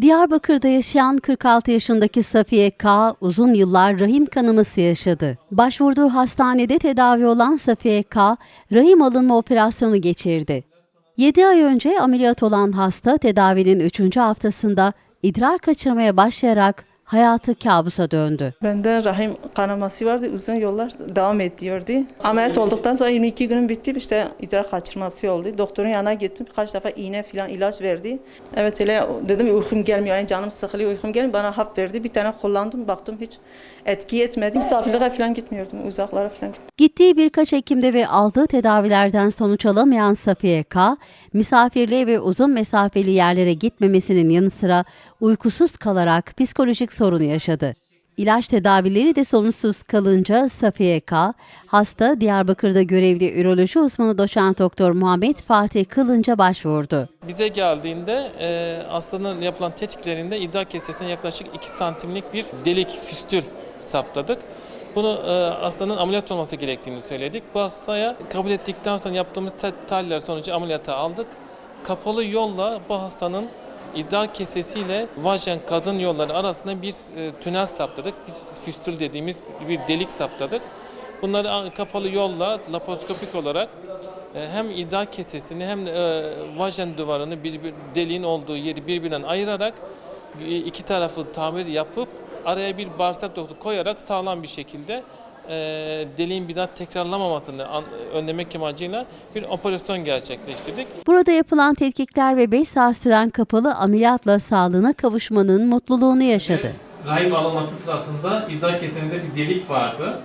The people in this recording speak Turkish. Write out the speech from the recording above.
Diyarbakır'da yaşayan 46 yaşındaki Safiye K. uzun yıllar rahim kanaması yaşadı. Başvurduğu hastanede tedavi olan Safiye K. rahim alınma operasyonu geçirdi. 7 ay önce ameliyat olan hasta tedavinin 3. haftasında idrar kaçırmaya başlayarak hayatı kabusa döndü. Bende rahim kanaması vardı. Uzun yollar devam ediyordu. Ameliyat olduktan sonra 22 günüm bitti. İşte idrar kaçırması oldu. Doktorun yanına gittim. Birkaç defa iğne falan ilaç verdi. Evet öyle dedim uykum gelmiyor. Yani canım sıkılıyor uykum gelmiyor. Bana hap verdi. Bir tane kullandım. Baktım hiç etki etmedi. Misafirliğe falan gitmiyordum. Uzaklara falan gitmiyordum. Gittiği birkaç hekimde ve aldığı tedavilerden sonuç alamayan Safiye K, misafirliğe ve uzun mesafeli yerlere gitmemesinin yanı sıra uykusuz kalarak psikolojik sorunu yaşadı. İlaç tedavileri de sonuçsuz kalınca Safiye K, hasta Diyarbakır'da görevli üroloji uzmanı doçent doktor Muhammed Fatih Kılınç'a başvurdu. bize geldiğinde e, hastanın yapılan tetkiklerinde idrar kesesine yaklaşık 2 santimlik bir delik, füstül saptadık. Bunu e, hastanın ameliyat olması gerektiğini söyledik. Bu hastaya kabul ettikten sonra yaptığımız tahliller sonucu ameliyata aldık. Kapalı yolla bu hastanın idrar kesesiyle vajen kadın yolları arasında bir e, tünel saptadık. Biz füstül dediğimiz bir delik saptadık. Bunları kapalı yolla laparoskopik olarak e, hem idrar kesesini hem e, vajen duvarını bir, bir deliğin olduğu yeri birbirinden ayırarak iki tarafı tamir yapıp araya bir bağırsak dokusu koyarak sağlam bir şekilde e, deliğin bir daha tekrarlamamasını an- önlemek amacıyla bir operasyon gerçekleştirdik. Burada yapılan tetkikler ve 5 saat süren kapalı ameliyatla sağlığına kavuşmanın mutluluğunu yaşadı. Rahim alınması sırasında idrar keseninde bir delik vardı.